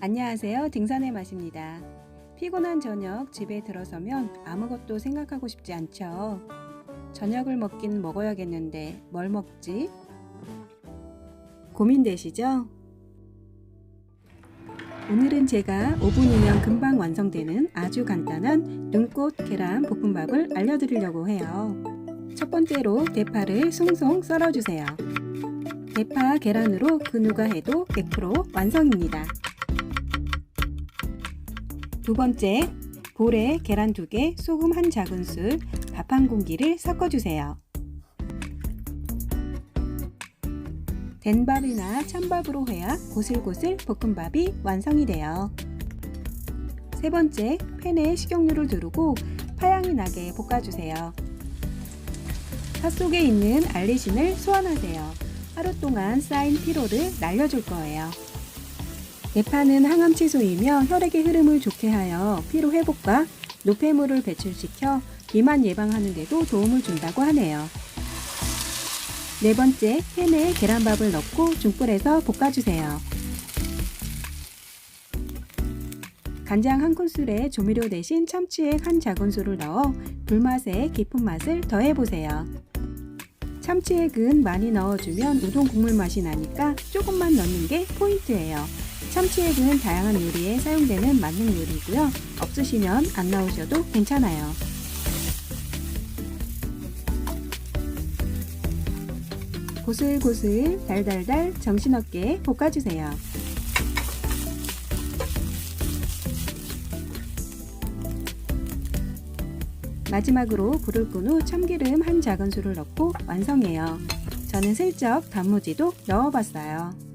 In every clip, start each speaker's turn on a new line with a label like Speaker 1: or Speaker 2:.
Speaker 1: 안녕하세요. 등산의 맛입니다. 피곤한 저녁 집에 들어서면 아무것도 생각하고 싶지 않죠. 저녁을 먹긴 먹어야겠는데 뭘 먹지? 고민되시죠? 오늘은 제가 5분이면 금방 완성되는 아주 간단한 눈꽃 계란 볶음밥을 알려드리려고 해요. 첫 번째로 대파를 송송 썰어주세요. 대파 계란으로 그 누가 해도 100% 완성입니다. 두 번째, 볼에 계란 두 개, 소금 한 작은술, 밥 한 공기를 섞어주세요. 된밥이나 찬밥으로 해야 고슬고슬 볶음밥이 완성이 돼요. 세 번째, 팬에 식용유를 두르고 파향이 나게 볶아주세요. 팥 속에 있는 알리신을 소환하세요. 하루 동안 쌓인 피로를 날려줄 거예요. 대파는 항암 채소이며 혈액의 흐름을 좋게 하여 피로 회복과 노폐물을 배출시켜 비만 예방하는 데도 도움을 준다고 하네요. 네 번째, 팬에 계란밥을 넣고 중불에서 볶아주세요. 간장 한 큰술에 조미료 대신 참치액 한 작은술을 넣어 불맛에 깊은 맛을 더해보세요. 참치액은 많이 넣어주면 우동 국물 맛이 나니까 조금만 넣는 게 포인트예요. 참치액은 다양한 요리에 사용되는 만능 요리고요. 없으시면 안 넣으셔도 괜찮아요. 고슬고슬 달달달 정신없게 볶아주세요. 마지막으로 불을 끈 후 참기름 한 작은술을 넣고 완성해요. 저는 슬쩍 단무지도 넣어봤어요.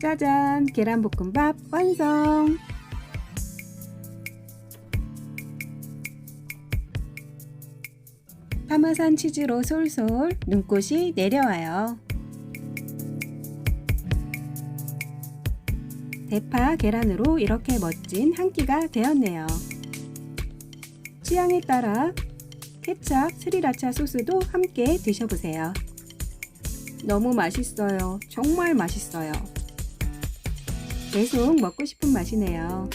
Speaker 1: 짜잔! 계란볶음밥 완성! 파마산 치즈로 솔솔 눈꽃이 내려와요. 대파, 계란으로 이렇게 멋진 한 끼가 되었네요. 취향에 따라 케찹, 스리라차 소스도 함께 드셔보세요. 너무 맛있어요. 정말 맛있어요. 계속 먹고 싶은 맛이네요.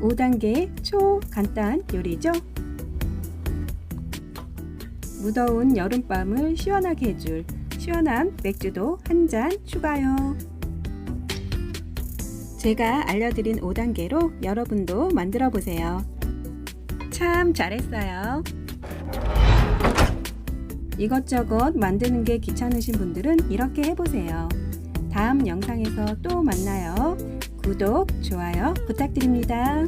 Speaker 1: 5단계 초 간단 요리죠? 무더운 여름밤을 시원하게 해줄 시원한 맥주도 한 잔 추가요. 제가 알려드린 5단계로 여러분도 만들어 보세요. 참 잘했어요. 이것저것 만드는 게 귀찮으신 분들은 이렇게 해보세요. 다음 영상에서 또 만나요. 구독, 좋아요 부탁드립니다.